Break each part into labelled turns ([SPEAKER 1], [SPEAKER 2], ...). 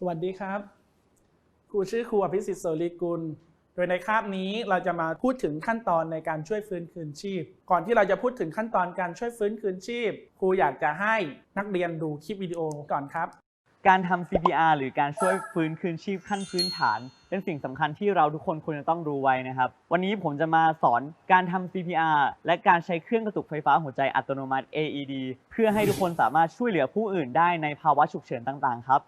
[SPEAKER 1] สวัสดีครับ ครูชื่อครูอภิสิทธิ์โสริกุล โดยในคาบนี้เราจะมาพูดถึงขั้นตอนในการช่วยฟื้นคืนชีพ ก่อนที่เราจะพูดถึงขั้นตอนการช่วยฟื้นคืนชีพ ครูอยากจะให้นักเรียนดูคลิปวิดีโอก่อนครับ
[SPEAKER 2] การทำ CPR หรือการช่วยฟื้นคืนชีพขั้นพื้นฐาน เป็นสิ่งสำคัญที่เราทุกคนควรจะต้องรู้ไว้นะครับ วันนี้ผมจะมาสอนการทำ CPR และการใช้เครื่องกระตุกไฟฟ้าหัวใจอัตโนมัติ AED เพื่อให้ทุกคนสามารถช่วยเหลือผู้อื่นได้ในภาวะฉุกเฉินต่างๆ ครับ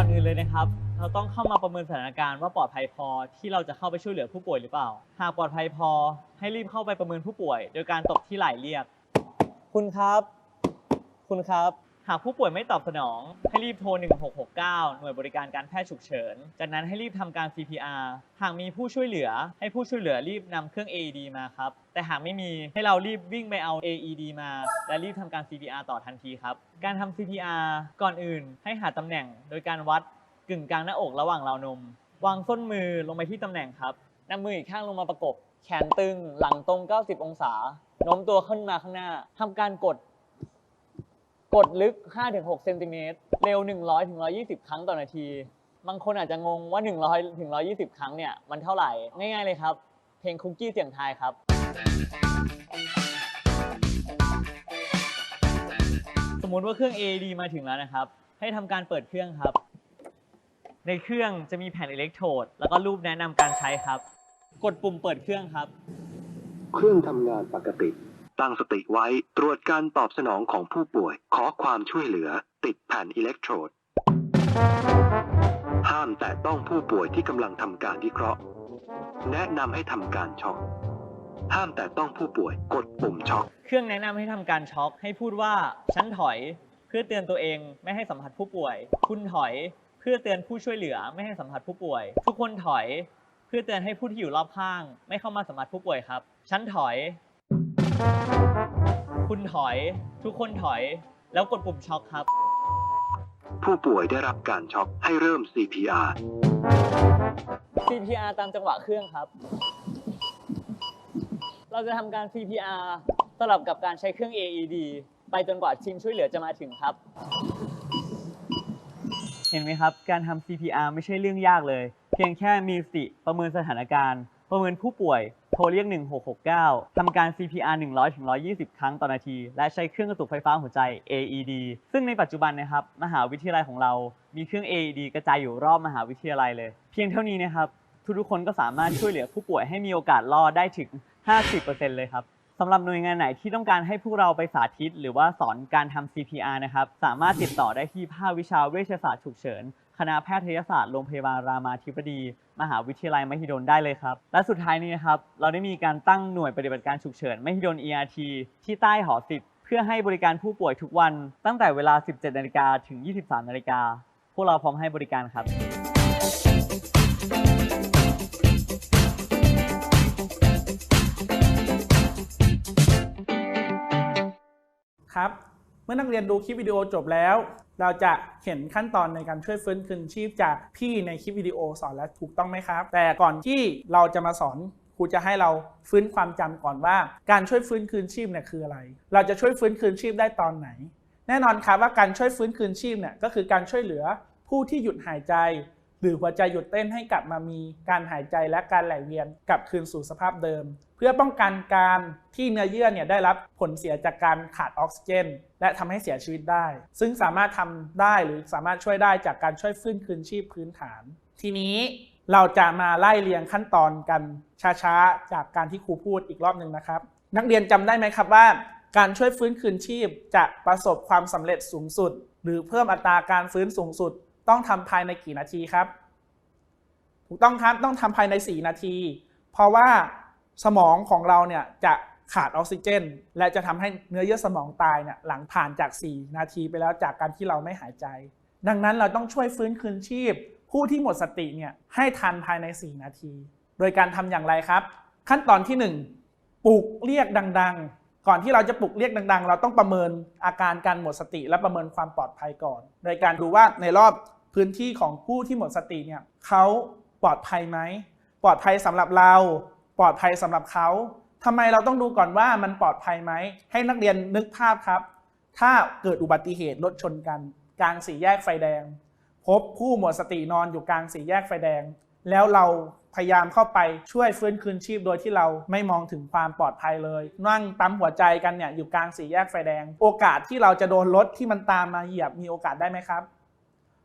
[SPEAKER 2] ก่อนอื่นเลยนะครับ เราต้องเข้ามาประเมินสถานการณ์ว่าปลอดภัยพอที่เราจะเข้าไปช่วยเหลือผู้ป่วยหรือเปล่า หากปลอดภัยพอให้รีบเข้าไปประเมินผู้ป่วย โดยการตบที่ไหล่เรียก คุณครับ คุณครับ หากผู้ป่วยไม่ตอบสนอง ให้รีบโทร 1669 หน่วยบริการการแพทย์ฉุกเฉิน จากนั้นให้รีบทำการ CPR หากมีผู้ช่วยเหลือ ให้ผู้ช่วยเหลือรีบนำเครื่อง AED มาครับ แต่หากไม่มีให้เรารีบวิ่งไปเอา AED มา และรีบทำการ CPR ต่อทันทีครับ การทำ CPR ก่อนอื่น ให้หาตำแหน่ง โดยการวัดกึ่งกลางหน้าอกระหว่างราวนม วางส้นมือลงไปที่ตำแหน่งครับนำมืออีกข้างลงมาประกบ แขนตึง หลังตรง 90 องศาโน้มตัวขึ้นมาข้างหน้าทำการกด กดลึก 5-6 เซนติเมตร เร็ว 100-120 ครั้งต่อนาที บางคนอาจจะงงว่า 100-120 ครั้งเนี่ย มันเท่าไหร่ ง่ายๆเลยครับ เพลงคุกกี้เสียงทายครับ สมมุติว่าเครื่อง A D มาถึงแล้วนะครับ ให้ทำการเปิดเครื่องครับ ในเครื่องจะมีแผ่นอิเล็กโทรด แล้วก็รูปแนะนำการใช้ครับ กดปุ่มเปิดเครื่องครับ
[SPEAKER 3] เครื่องทำงานปกติ ตั้งสติไว้ตรวจการตอบสนองของผู้ป่วย ขอความช่วยเหลือ ติดแผ่นอิเล็กโทรด ห้ามแต่ต้องผู้ป่วยที่กำลังทำการวิเคราะห์ แนะนำให้ทำการช็อก ห้ามแต่ต้องผู้ป่วยกดปุ่มช็อก
[SPEAKER 2] เครื่องแนะนำให้ทำการช็อคให้พูดว่า ฉันถอย เพื่อเตือนตัวเองไม่ให้สัมผัสผู้ป่วย คุณถอย เพื่อเตือนผู้ช่วยเหลือไม่ให้สัมผัสผู้ป่วย ทุกคนถอย เพื่อเตือนให้ผู้ที่อยู่รอบข้าง ไม่เข้ามาสัมผัสผู้ป่วยครับ ฉันถอย คุณถอย ทุกคนถอย แล้วกดปุ่มช็อคครับ
[SPEAKER 3] ผู้ป่วยได้รับการช็อกให้เริ่ม CPR
[SPEAKER 2] CPR ตามจังหวะเครื่องครับ เราจะทำการ CPR สลับกับการใช้เครื่อง AED ไปจนกว่าทีมช่วยเหลือจะมาถึงครับ เห็นไหมครับ การทำ CPR ไม่ใช่เรื่องยากเลย เพียงแค่มีสติประเมินสถานการณ์ ประเมินผู้ป่วย โทรเรียก 1669 ทำการ CPR 100-120 ครั้งต่อนาที และใช้เครื่องกระตุกไฟฟ้าหัวใจ AED ซึ่งในปัจจุบันนะครับ มหาวิทยาลัยของเรา มีเครื่อง AED กระจายอยู่รอบมหาวิทยาลัยเลย เพียงเท่านี้นะครับ ทุกๆคนก็สามารถช่วยเหลือผู้ป่วยให้มีโอกาสรอดได้ถึง 50%เลยครับสำหรับหน่วยงานไหนที่ต้องการให้พวกเราไปสาธิต หรือว่าสอนการทำ CPR นะครับ สามารถติดต่อได้ที่ภาควิชาเวชศาสตร์ฉุกเฉิน คณะแพทยศาสตร์โรงพยาบาลรามาธิบดี มหาวิทยาลัยมหิดลได้เลยครับ และสุดท้ายนี้นะครับ เราได้มีการตั้งหน่วยปฏิบัติการฉุกเฉินมหิดล ERT ที่ใต้หอศิษย์เพื่อให้บริการผู้ป่วยทุกวัน ตั้งแต่เวลา 17นาฬิกาถึง 23นาฬิกาพวกเราพร้อมให้บริการครับ
[SPEAKER 1] ครับ มื่อนักเรียนดูคลิปวิดีโอจบแล้ว เราจะเห็นขั้นตอนในการช่วยฟื้นคืนชีพจากพี่ในคลิปวิดีโอสอนแล้วถูกต้องไหมครับ แต่ก่อนที่เราจะมาสอนครูจะให้เราฟื้นความจำก่อนว่า การช่วยฟื้นคืนชีพเนี่ยคืออะไร เราจะช่วยฟื้นคืนชีพได้ตอนไหน แน่นอนครับว่าการช่วยฟื้นคืนชีพเนี่ยก็คือการช่วยเหลือผู้ที่หยุดหายใจ หรือหัวใจหยุดเต้นให้กลับมามีการหายใจและการไหลเวียนกลับคืนสู่สภาพเดิม เพื่อป้องกันการที่เนื้อเยื่อเนี่ยได้รับผลเสียจากการขาดออกซิเจน และทำให้เสียชีวิตได้ ซึ่งสามารถทำได้หรือสามารถช่วยได้จากการช่วยฟื้นคืนชีพพื้นฐาน ทีนี้เราจะมาไล่เรียงขั้นตอนกันช้าๆ จากการที่ครูพูดอีกรอบหนึ่งนะครับ นักเรียนจำได้ไหมครับว่า การช่วยฟื้นคืนชีพจะประสบความสำเร็จสูงสุด หรือเพิ่มอัตราการฟื้นสูงสุด ต้องทำภายในกี่นาทีครับ ถูกต้องครับต้องทำภายใน 4 นาที เพราะว่าสมองของเราเนี่ยจะขาดออกซิเจน และจะทำให้เนื้อเยื่อสมองตายเนี่ยหลังผ่านจาก 4 นาทีไปแล้วจากการที่เราไม่หายใจ ดังนั้นเราต้องช่วยฟื้นคืนชีพ ผู้ที่หมดสติเนี่ยให้ทันภายใน 4 นาที โดยการทำอย่างไรครับ ขั้นตอนที่ 1 ปลุกเรียกดังๆก่อนที่เราจะปลุกเรียกดัง ๆ เราต้องประเมินอาการการหมดสติ และประเมินความปลอดภัยก่อน โดยการดูว่าในรอบ พื้นที่ของผู้ที่หมดสติเนี่ยเขาปลอดภัยไหมปลอดภัยสำหรับเรา ปลอดภัยสำหรับเขาทำไมเราต้องดูก่อนว่ามันปลอดภัยไหมให้นักเรียนนึกภาพครับ ถ้าเกิดอุบัติเหตุรถชนกัน กลางสี่แยกไฟแดง พบผู้หมดสตินอนอยู่กลางสี่แยกไฟแดง แล้วเราพยายามเข้าไปช่วยฟื้นคืนชีพโดยที่เราไม่มองถึงความปลอดภัยเลย นั่งปั๊มหัวใจกันเนี่ยอยู่กลางสี่แยกไฟแดง โอกาสที่เราจะโดนรถที่มันตามมาเหยียบมีโอกาสได้ไหมครับ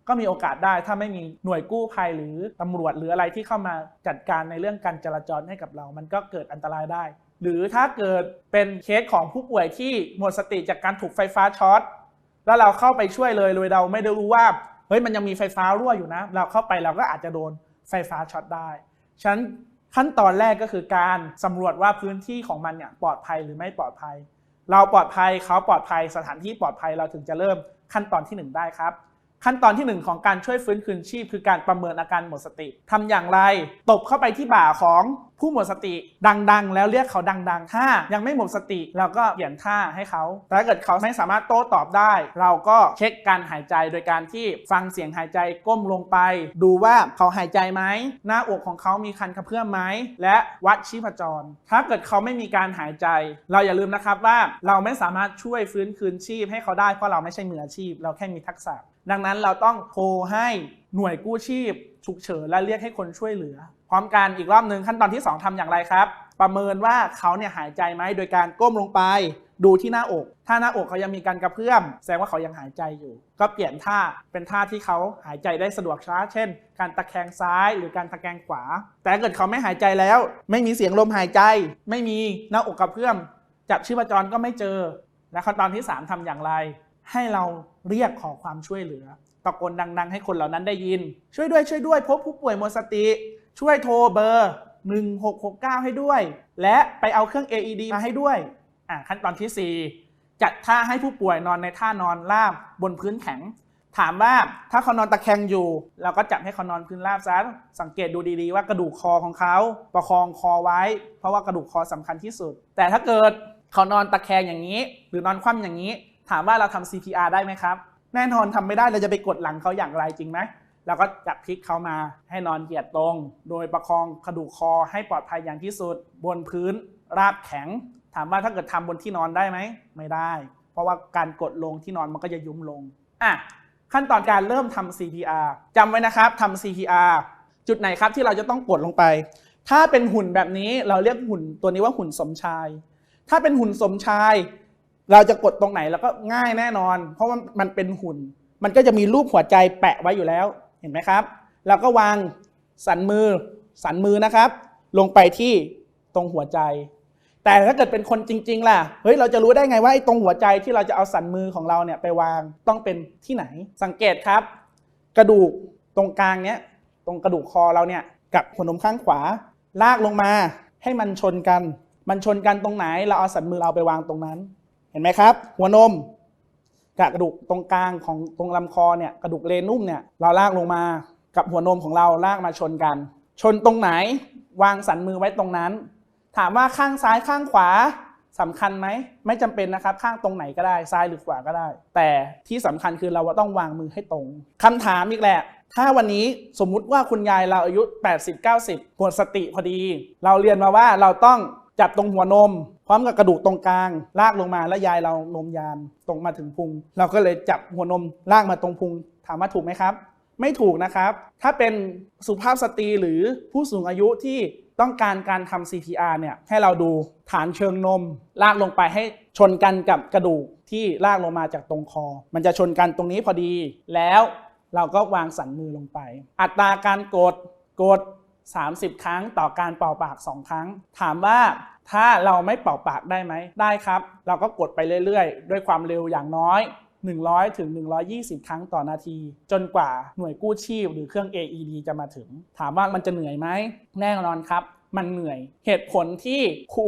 [SPEAKER 1] ก็มีโอกาสได้ถ้าไม่มีหน่วยกู้ภัยหรือตำรวจหรืออะไรที่เข้ามาจัดการในเรื่องการจราจรให้กับเรา มันก็เกิดอันตรายได้ หรือถ้าเกิดเป็นเคสของผู้ป่วยที่หมดสติจากการถูกไฟฟ้าช็อตแล้วเราเข้าไปช่วยเลยโดยเราไม่ได้รู้ว่าเฮ้ยมันยังมีไฟฟ้ารั่วอยู่นะ เราเข้าไปเราก็อาจจะโดนไฟฟ้าช็อตได้ฉะนั้นขั้นตอนแรกก็คือการสำรวจว่าพื้นที่ของมันเนี่ยปลอดภัยหรือไม่ปลอดภัย เราปลอดภัยเขาปลอดภัยสถานที่ปลอดภัยเราถึงจะเริ่มขั้นตอนที่หนึ่งได้ครับ ขั้นตอนที่หนึ่งของการช่วยฟื้นคืนชีพ คือการประเมินอาการหมดสติทำอย่างไร ตบเข้าไปที่บ่าของผู้หมดสติดังๆ แล้วเรียกเขาดังๆ ถ้ายังไม่หมดสติเราก็เปลี่ยนท่าให้เขาแต่ถ้าเกิดเขาไม่สามารถโต้ตอบได้ เราก็เช็คการหายใจโดยการที่ฟังเสียงหายใจก้มลงไป ดูว่าเขาหายใจไหมหน้าอกของเขามีคันกระเพื่อมไหมและวัดชีพจร ถ้าเกิดเขาไม่มีการหายใจ เราอย่าลืมนะครับว่าเราไม่สามารถช่วยฟื้นคืนชีพให้เขาได้เพราะเราไม่ใช่มืออาชีพ เราแค่มีทักษะ ดังนั้นเราต้องโทรให้หน่วยกู้ชีพ ฉุกเฉินและเรียกให้คนช่วยเหลือ พร้อมกันอีกรอบหนึ่งขั้นตอนที่ 2ทำอย่างไรครับ ประเมินว่าเขาเนี่ยหายใจไหมโดยการก้มลงไป ดูที่หน้าอก ถ้าหน้าอกเขายังมีการกระเพื่อม แสดงว่าเขายังหายใจอยู่ ก็เปลี่ยนท่าเป็นท่าที่เขาหายใจได้สะดวกช้า เช่น การตะแคงซ้ายหรือการตะแคงขวา แต่เกิดเขาไม่หายใจแล้ว ไม่มีเสียงลมหายใจ ไม่มีหน้าอกกระเพื่อมจับชีพจรก็ไม่เจอและขั้นตอนที่ 3ทำอย่างไร ให้เราเรียกขอความช่วยเหลือตะโกนดัง ๆ ให้คนเหล่านั้นได้ยิน ช่วยด้วยช่วยด้วย พบผู้ป่วยหมดสติ ช่วยโทรเบอร์ 1669 ให้ด้วย และไปเอาเครื่อง AED มาให้ด้วยอะขั้นตอนทีสี่ 4 จัดท่าให้ผู้ป่วยนอนในท่านอนราบบนพื้นแข็ง ถามว่าถ้าเขานอนตะแคงอยู่ เราก็จับให้เขานอนพื้นราบซะสังเกตดูดีๆว่ากระดูกคอของเขาประคองคอไว้ เพราะว่ากระดูกคอสำคัญที่สุด แต่ถ้าเกิดเขานอนตะแคงอย่างนี้ หรือนอนคว่ำอย่างนี้ ถามว่าเราทำ CPR ได้ไหมครับ แน่นอนทำไม่ได้เราจะไปกดหลังเขาอย่างไรจริงไหมเราก็จับพลิกเขามาให้นอนเหยียดตรง โดยประคองกระดูกคอให้ปลอดภัยอย่างที่สุด บนพื้นราบแข็ง ถามว่าถ้าเกิดทำบนที่นอนได้ไหม ไม่ได้ เพราะว่าการกดลงที่นอนมันก็จะยุ้มลงอะขั้นตอนการเริ่มทำ CPR จำไว้นะครับทำ CPR จุดไหนครับที่เราจะต้องกดลงไป ถ้าเป็นหุ่นแบบนี้เราเรียกหุ่นตัวนี้ว่าหุ่นสมชาย ถ้าเป็นหุ่นสมชาย เราจะกดตรงไหนแล้วก็ง่ายแน่นอน เพราะว่ามันเป็นหุ่น มันก็จะมีรูปหัวใจแปะไว้อยู่แล้วเห็นไหมครับเราก็วางสันมือสันมือนะครับ ลงไปที่ตรงหัวใจ แต่ถ้าเกิดเป็นคนจริง ๆ ล่ะเฮ้ยเราจะรู้ได้ไงว่าไอ้ตรงหัวใจที่เราจะเอาสันมือของเราเนี่ยไปวางต้องเป็นที่ไหน สังเกตครับ กระดูกตรงกลางเนี้ยตรงกระดูกคอเราเนี่ยกับหัวนมข้างขวา ลากลงมาให้มันชนกัน มันชนกันตรงไหน เราเอาสันมือเราไปวางตรงนั้น เห็นไหมครับ หัวนมกับกระดูกตรงกลางของตรงลำคอเนี่ยกระดูกเลนุ่มเนี่ยเราลากลงมากับหัวนมของเราลากมาชนกัน ชนตรงไหน วางสันมือไว้ตรงนั้น ถามว่าข้างซ้ายข้างขวาสำคัญไหมไม่จำเป็นนะครับ ข้างตรงไหนก็ได้ซ้ายหรือขวาก็ได้ แต่ที่สำคัญคือเราต้องวางมือให้ตรงคำถามอีกแหละ ถ้าวันนี้สมมุติว่าคุณยายเราอายุ 80-90หมดสติพอดี เราเรียนมาว่าเราต้องจับตรงหัวนม พร้อมกับกระดูกตรงกลาง ลากลงมาแล้วยายเรานมยานตรงมาถึงพุง เราก็เลยจับหัวนมลากมาตรงพุง ถามว่าถูกไหมครับ ไม่ถูกนะครับ ถ้าเป็นสุภาพสตรีหรือผู้สูงอายุที่ต้องการการทำ CPR เนี่ยให้เราดูฐานเชิงนม ลากลงไปให้ชนกันกับกระดูกที่ลากลงมาจากตรงคอ มันจะชนกันตรงนี้พอดี แล้วเราก็วางสันมือลงไป อัตราการกดกด 30 ครั้งต่อการเป่าปาก 2 ครั้ง ถามว่า ถ้าเราไม่เป่าปากได้ไหมได้ครับ เราก็กดไปเรื่อยๆ ด้วยความเร็วอย่างน้อย 100 ถึง 120 ครั้งต่อนาที จนกว่าหน่วยกู้ชีพหรือเครื่อง AED จะมาถึง ถามว่ามันจะเหนื่อยไหมแน่นอนครับ มันเหนื่อย เหตุผลที่ครู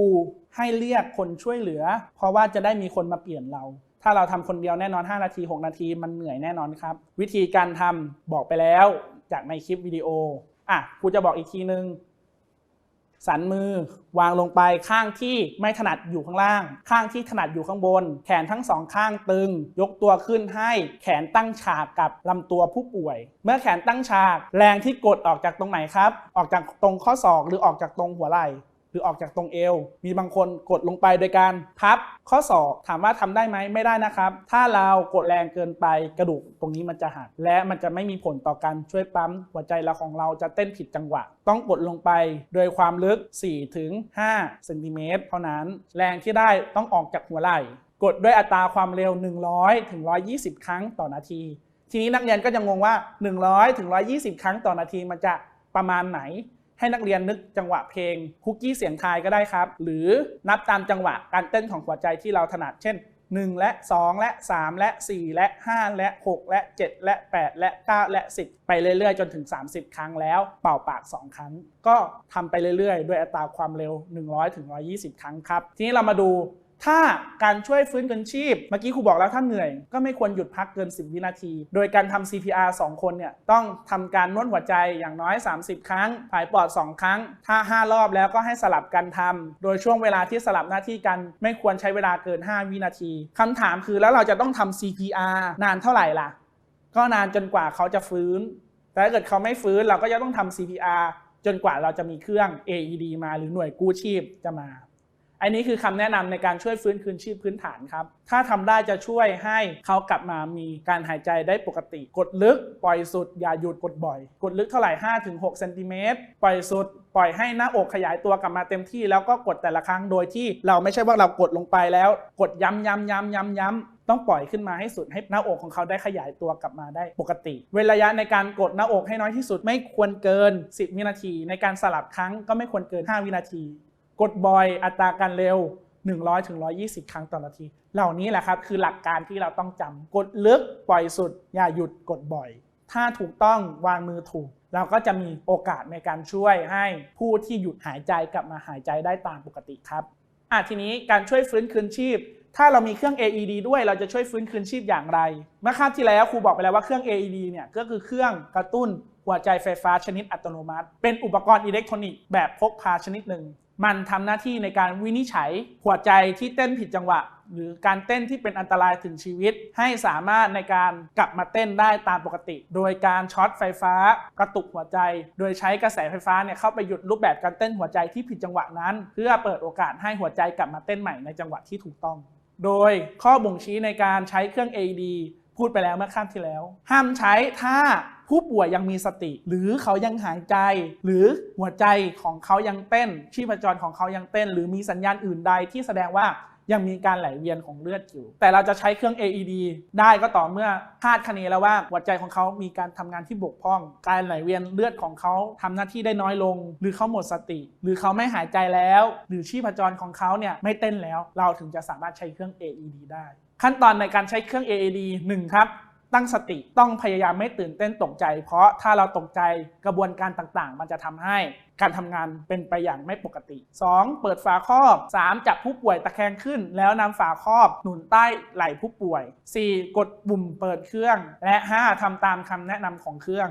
[SPEAKER 1] ให้เรียกคนช่วยเหลือ เพราะว่าจะได้มีคนมาเปลี่ยนเราถ้าเราทำคนเดียวแน่นอน 5 นาที 6 นาทีมันเหนื่อยแน่นอนครับ วิธีการทำบอกไปแล้วจากในคลิปวิดีโออะครูจะบอกอีกทีนึง สันมือวางลงไปข้างที่ไม่ถนัดอยู่ข้างล่าง ข้างที่ถนัดอยู่ข้างบน แขนทั้งสองข้างตึง ยกตัวขึ้นให้แขนตั้งฉากกับลำตัวผู้ป่วย เมื่อแขนตั้งฉาก แรงที่กดออกจากตรงไหนครับ ออกจากตรงข้อศอกหรือออกจากตรงหัวไหล่ รือออกจากตรงเอว มีบางคนกดลงไปโดยการพับ ข้อศอกถามว่าทำได้ไหมไม่ได้นะครับ ถ้าเรากดแรงเกินไปกระดูกตรงนี้มันจะหัก และมันจะไม่มีผลต่อการช่วยปั๊ม หัวใจเราของเราจะเต้นผิดจังหวะ ต้องกดลงไปโดยความลึก4ถึง5เซนติเมตรเท่านั้น แรงที่ได้ต้องออกจากหัวไหล่กดด้วยอัตราความเร็ว 100ถึง120 ครั้งต่อนาที ทีนี้นักเรียนก็จะงงว่า 100ถึง120 ครั้งต่อนาทีมันจะประมาณไหน ให้นักเรียนนึกจังหวะเพลงคุกกี้เสียงทายก็ได้ครับ หรือนับตามจังหวะการเต้นของหัวใจที่เราถนัดเช่น 1 และ 2 และ 3 และ 4 และ 5 และ 6 และ 7 และ 8 และ 9 และ 10 ไปเรื่อยๆ จนถึง 30 ครั้งแล้ว เป่าปาก 2 ครั้ง ก็ทำไปเรื่อยๆ ด้วยอัตราความเร็ว 100ถึง120 ครั้งครับ ทีนี้เรามาดู ถ้าการช่วยฟื้นคืนชีพ เมื่อกี้ครูบอกแล้วถ้าเหนื่อย ก็ไม่ควรหยุดพักเกิน 10 วินาที โดยการทำ CPR 2 คนเนี่ยต้องทำการนวดหัวใจอย่างน้อย 30 ครั้งผายปอด 2 ครั้ง ถ้า 5 รอบแล้วก็ให้สลับกันทำโดยช่วงเวลาที่สลับหน้าที่กันไม่ควรใช้เวลาเกิน 5 วินาทีคำถามคือแล้วเราจะต้องทำ CPR นานเท่าไหร่ล่ะ ก็นานจนกว่าเขาจะฟื้น แต่ถ้าเกิดเขาไม่ฟื้นเราก็จะต้องทำ CPR จนกว่าเราจะมีเครื่อง AED มาหรือหน่วยกู้ชีพจะมา อันนี้คือคำแนะนำในการช่วยฟื้นคืนชีพพื้นฐานครับ ถ้าทำได้จะช่วยให้เขากลับมามีการหายใจได้ปกติ กดลึก ปล่อยสุด อย่าหยุดกดบ่อย กดลึกเท่าไหร่5-6เซนติเมตร ปล่อยสุด ปล่อยให้หน้าอกขยายตัวกลับมาเต็มที่ แล้วก็กดแต่ละครั้งโดยที่เราไม่ใช่ว่าเรากดลงไปแล้ว กดย้ำย้ำย้ำย้ำย้ำต้องปล่อยขึ้นมาให้สุดให้หน้าอกของเขาได้ขยายตัวกลับมาได้ปกติ เว้นระยะในการกดหน้าอกให้น้อยที่สุดไม่ควรเกิน 10 วินาที ในการสลับครั้งก็ไม่ควรเกิน 5 วินาที กดบ่อยอัตราการเร็ว 100ถึง120 ครั้งต่อนาที เหล่านี้แหละครับคือหลักการที่เราต้องจำกดลึกปล่อยสุด อย่าหยุดกดบ่อย ถ้าถูกต้องวางมือถูก เราก็จะมีโอกาสในการช่วยให้ผู้ที่หยุดหายใจกลับมาหายใจได้ตามปกติครับอะทีนี้การช่วยฟื้นคืนชีพ ถ้าเรามีเครื่อง AED ด้วยเราจะช่วยฟื้นคืนชีพอย่างไร เมื่อคาบที่แล้วครูบอกไปแล้วว่าเครื่อง AED เนี่ยก็คือเครื่องกระตุ้นหัวใจไฟฟ้าชนิดอัตโนมัติ เป็นอุปกรณ์อิเล็กทรอนิกส์แบบพกพาชนิดหนึ่ง มันทำหน้าที่ในการวินิจฉัยหัวใจที่เต้นผิดจังหวะ หรือการเต้นที่เป็นอันตรายถึงชีวิต ให้สามารถในการกลับมาเต้นได้ตามปกติ โดยการช็อตไฟฟ้ากระตุกหัวใจ โดยใช้กระแสไฟฟ้าเนี่ยเข้าไปหยุดรูปแบบการเต้นหัวใจที่ผิดจังหวะนั้น เพื่อเปิดโอกาสให้หัวใจกลับมาเต้นใหม่ในจังหวะที่ถูกต้อง โดยข้อบ่งชี้ในการใช้เครื่อง AED พูดไปแล้วเมื่อข้ามที่แล้ว ห้ามใช้ถ้า ผู้ป่วยยังมีสติ หรือเขายังหายใจ หรือหัวใจของเขายังเต้น ชีพจรของเขายังเต้น หรือมีสัญญาณอื่นใดที่แสดงว่ายังมีการไหลเวียนของเลือดอยู่ แต่เราจะใช้เครื่อง AED ได้ก็ต่อเมื่อคาดคะเนแล้วว่าหัวใจของเขามีการทำงานที่บกพร่อง การไหลเวียนเลือดของเขาทำหน้าที่ได้น้อยลง หรือเขาหมดสติ หรือเขาไม่หายใจแล้ว หรือชีพจรของเขาเนี่ยไม่เต้นแล้ว เราถึงจะสามารถใช้เครื่อง AED ได้ ขั้นตอนในการใช้เครื่อง AED 1 ครับ ตั้งสติต้องพยายามไม่ตื่นเต้นตกใจ เพราะถ้าเราตกใจกระบวนการต่างๆ มันจะทำให้การทำงานเป็นไปอย่างไม่ปกติ 2. เปิดฝาครอบ 3. จับผู้ป่วยตะแคงขึ้น แล้วนำฝาครอบหนุนใต้ไหล่ผู้ป่วย 4. กดปุ่มเปิดเครื่อง และ 5. ทำตามคำแนะนำของเครื่อง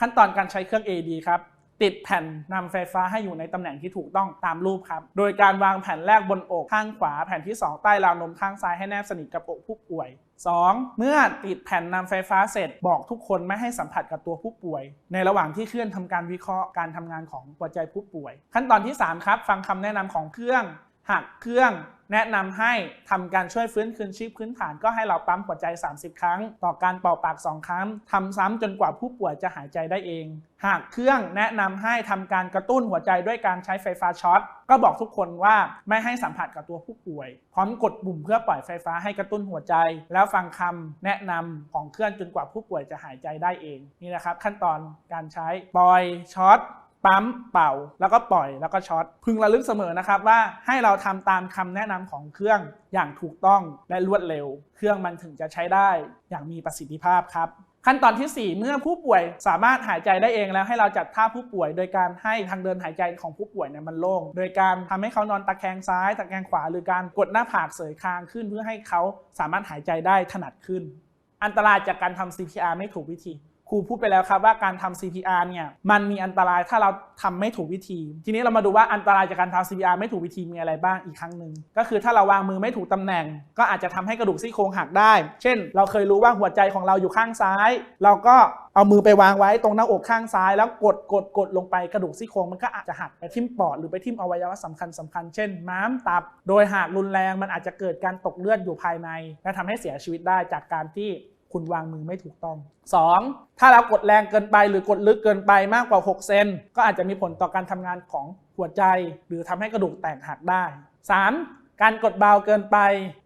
[SPEAKER 1] ขั้นตอนการใช้เครื่อง AD ครับ ติดแผ่นนำไฟฟ้าให้อยู่ในตำแหน่งที่ถูกต้องตามรูปครับ โดยการวางแผ่นแรกบนอกข้างขวา แผ่นที่ 2 ใต้ราวนมข้างซ้ายให้แนบสนิทกับอกผู้ป่วย 2. เมื่อติดแผ่นนำไฟฟ้าเสร็จบอกทุกคนไม่ให้สัมผัสกับตัวผู้ป่วย ในระหว่างที่เครื่องทำการวิเคราะห์การทำงานของหัวใจผู้ป่วย ขั้นตอนที่ 3 ครับ ฟังคำแนะนำของเครื่อง หากเครื่องแนะนำให้ทำการช่วยฟื้นคืนชีพพื้นฐานก็ให้เราปั๊มหัวใจ 30 ครั้ง ต่อการเป่าปาก 2 ครั้งทำซ้ำจนกว่าผู้ป่วยจะหายใจได้เอง หากเครื่องแนะนำให้ทำการกระตุ้นหัวใจด้วยการใช้ไฟฟ้าช็อต ก็บอกทุกคนว่าไม่ให้สัมผัสกับตัวผู้ป่วย พร้อมกดปุ่มเพื่อปล่อยไฟฟ้าให้กระตุ้นหัวใจ แล้วฟังคำแนะนำของเครื่องจนกว่าผู้ป่วยจะหายใจได้เองนี่นะครับขั้นตอนการใช้ปล่อยช็อต ปั๊มเป่า แล้วก็ปล่อยแล้วก็ช็อตพึงระลึกเสมอนะครับว่าให้เราทำตามคำแนะนำของเครื่องอย่างถูกต้องและรวดเร็ว เครื่องมันถึงจะใช้ได้อย่างมีประสิทธิภาพครับขั้นตอนทีสี่ 4 เมื่อผู้ป่วยสามารถหายใจได้เองแล้วให้เราจัดท่าผู้ป่วย โดยการให้ทางเดินหายใจของผู้ป่วยเนี่ยมันโล่ง โดยการทำให้เขานอนตะแคงซ้ายตะแคงขวา หรือการกดหน้าผากเสยคางขึ้น เพื่อให้เขาสามารถหายใจได้ถนัดขึ้น อันตรายจากการทำ CPR ไม่ถูกวิธี รูพูดไปแล้วครับว่าการทำ CPR เนี่ยมันมีอันตรายถ้าเราทำไม่ถูกวิธี ทีนี้เรามาดูว่าอันตรายจากการทำ CPR ไม่ถูกวิธีมีอะไรบ้างอีกครั้งหนึ่งก็คือถ้าเราวางมือไม่ถูกตำแหน่ง ก็อาจจะทำให้กระดูกซี่โครงหักได้ เช่น เราเคยรู้ว่าหัวใจของเราอยู่ข้างซ้าย เราก็เอามือไปวางไว้ตรงหน้าอกข้างซ้าย แล้วกดกดกดลงไปกระดูกซี่โครงมันก็อาจจะหักไปทิ่มปอดหรือไปทิ่มอวัยวะสำคัญสำคัญเช่น ม้ามตับ โดยหากรุนแรงมันอาจจะเกิดการตกเลือดอยู่ภายใน และทำให้เสียชีวิตได้จากการที่ คุณวางมือไม่ถูกต้อง 2. ถ้าเรากดแรงเกินไปหรือกดลึกเกินไปมากกว่า 6 เซนก็อาจจะมีผลต่อการทำงานของหัวใจ หรือทำให้กระดูกแตกหักได้ 3. การกดเบาเกินไป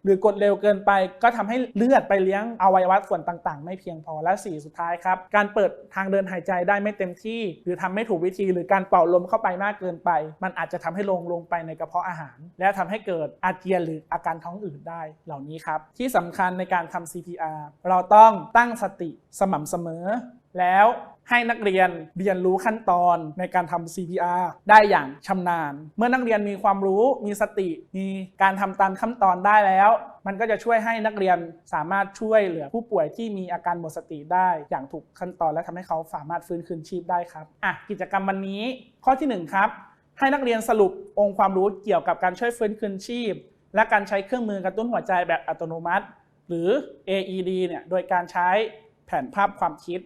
[SPEAKER 1] หรือกดเร็วเกินไป ก็ทำให้เลือดไปเลี้ยงอวัยวะส่วนต่างๆ ไม่เพียงพอและ 4 สุดท้ายครับ การเปิดทางเดินหายใจได้ไม่เต็มที่ หรือทำไม่ถูกวิธี หรือการเป่าลมเข้าไปมากเกินไป มันอาจจะทำให้ลงลงไปในกระเพาะอาหาร และทำให้เกิดอาเจียนหรืออาการท้องอืดได้เหล่านี้ครับที่สำคัญในการทำ CPR เราต้องตั้งสติสม่ำเสมอ แล้ว ให้นักเรียนเรียนรู้ขั้นตอนในการทำ CPR ได้อย่างชำนาญ เมื่อนักเรียนมีความรู้ มีสติ มีการทำตามขั้นตอนได้แล้ว มันก็จะช่วยให้นักเรียนสามารถช่วยเหลือผู้ป่วยที่มีอาการหมดสติได้อย่างถูกขั้นตอนและทำให้เขาสามารถฟื้นคืนชีพได้ครับอะกิจกรรมวันนี้ ข้อที่หนึ่งครับให้นักเรียนสรุปองค์ความรู้เกี่ยวกับการช่วยฟื้นคืนชีพ และการใช้เครื่องมือกระตุ้นหัวใจแบบอัตโนมัติ หรือ AED เนี่ยโดยการใช้แผนภาพความคิด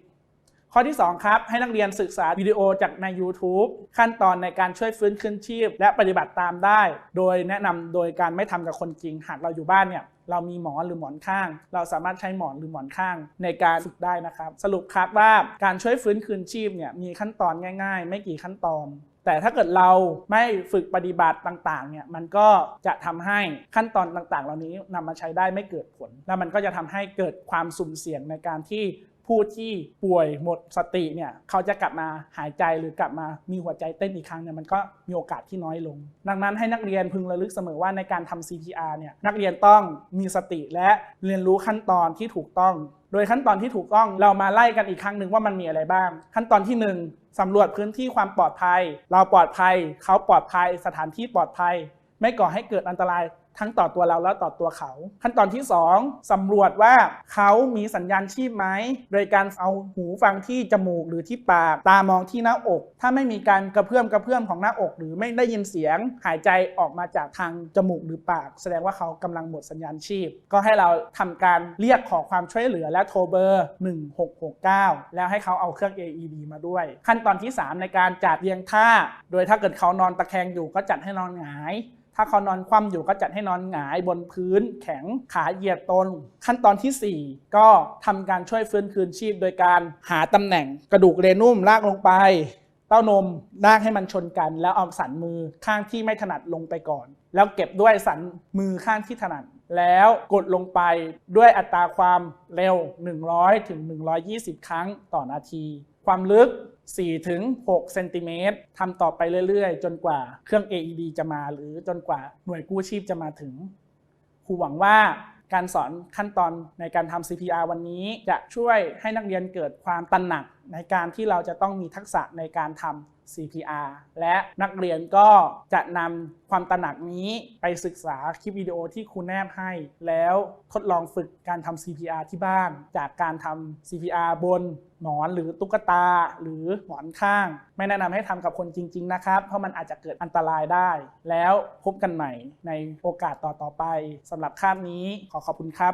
[SPEAKER 1] ข้อที่ 2 ครับ ให้นักเรียนศึกษาวิดีโอจากใน YouTube ขั้นตอนในการช่วยฟื้นคืนชีพ และปฏิบัติตามได้ โดยแนะนำโดยการไม่ทำกับคนจริง หากเราอยู่บ้านเนี่ยเรามีหมอนหรือหมอนข้าง เราสามารถใช้หมอนหรือหมอนข้างในการฝึกได้นะครับ สรุปครับว่าการช่วยฟื้นคืนชีพเนี่ยมีขั้นตอนง่าย ๆ ไม่กี่ขั้นตอนแต่ถ้าเกิดเราไม่ฝึกปฏิบัติต่างๆ เนี่ย มันก็จะทำให้ขั้นตอนต่างๆ เหล่านี้นำมาใช้ได้ไม่เกิดผล แล้วมันก็จะทำให้เกิดความสุ่มเสี่ยงในการที่ ผู้ที่ป่วยหมดสติเนี่ยเขาจะกลับมาหายใจหรือกลับมามีหัวใจเต้นอีกครั้งเนี่ยมันก็มีโอกาสที่น้อยลง ดังนั้นให้นักเรียนพึงระลึกเสมอว่าในการทำ CPR เนี่ยนักเรียนต้องมีสติและเรียนรู้ขั้นตอนที่ถูกต้อง โดยขั้นตอนที่ถูกต้องเรามาไล่กันอีกครั้งหนึ่งว่ามันมีอะไรบ้าง ขั้นตอนที่หนึ่งสำรวจพื้นที่ความปลอดภัย เราปลอดภัย เขาปลอดภัย สถานที่ปลอดภัย ไม่ก่อให้เกิดอันตราย ทั้งต่อตัวเราและต่อตัวเขา ขั้นตอนที่ 2สำรวจว่าเขามีสัญญาณชีพไหม โดยการเอาหูฟังที่จมูกหรือที่ปาก ตามองที่หน้าอก ถ้าไม่มีการกระเพื่อมกระเพื่อมของหน้าอก หรือไม่ได้ยินเสียง หายใจออกมาจากทางจมูกหรือปาก แสดงว่าเขากำลังหมดสัญญาณชีพ ก็ให้เราทำการเรียกขอความช่วยเหลือและโทรเบอร์ 1669 แล้วให้เขาเอาเครื่อง AED มาด้วย ขั้นตอนที่ 3 ในการจัดเรียงท่า โดยถ้าเกิดเขานอนตะแคงอยู่ก็จัดให้นอนหงาย ถ้าเขานอนคว่ำอยู่ก็จัดให้นอนหงายบนพื้น แข็งขาเหยียดตนขั้นตอนทีสี่4 ก็ทำการช่วยฟื้นคืนชีพ โดยการหาตำแหน่งกระดูกเรนุ่มลากลงไปเต้านมลากให้มันชนกัน แล้วเอาสันมือข้างที่ไม่ถนัดลงไปก่อน แล้วเก็บด้วยสันมือข้างที่ถนัด แล้วกดลงไปด้วยอัตราความเร็ว 100ถึง120 ครั้งต่อนาที ความลึก 4-6เซนติเมตรทำต่อไปเรื่อยๆ จนกว่าเครื่อง AED จะมา หรือจนกว่าหน่วยกู้ชีพจะมาถึงครูหวังว่าการสอนขั้นตอนในการทำ CPR วันนี้จะช่วยให้นักเรียนเกิดความตระหนักในการที่เราจะต้องมีทักษะในการทำ CPR และนักเรียนก็จะนำความตระหนักนี้ไปศึกษาคลิปวิดีโอที่ครูแนบให้ แล้วทดลองฝึกการทำ CPR ที่บ้าน จากการทำ CPR บนหมอนหรือตุ๊กตาหรือหมอนข้าง ไม่แนะนำให้ทำกับคนจริง ๆ นะครับ เพราะมันอาจจะเกิดอันตรายได้ แล้วพบกันใหม่ในโอกาสต่อๆไปสำหรับคาบนี้ขอขอบคุณครับ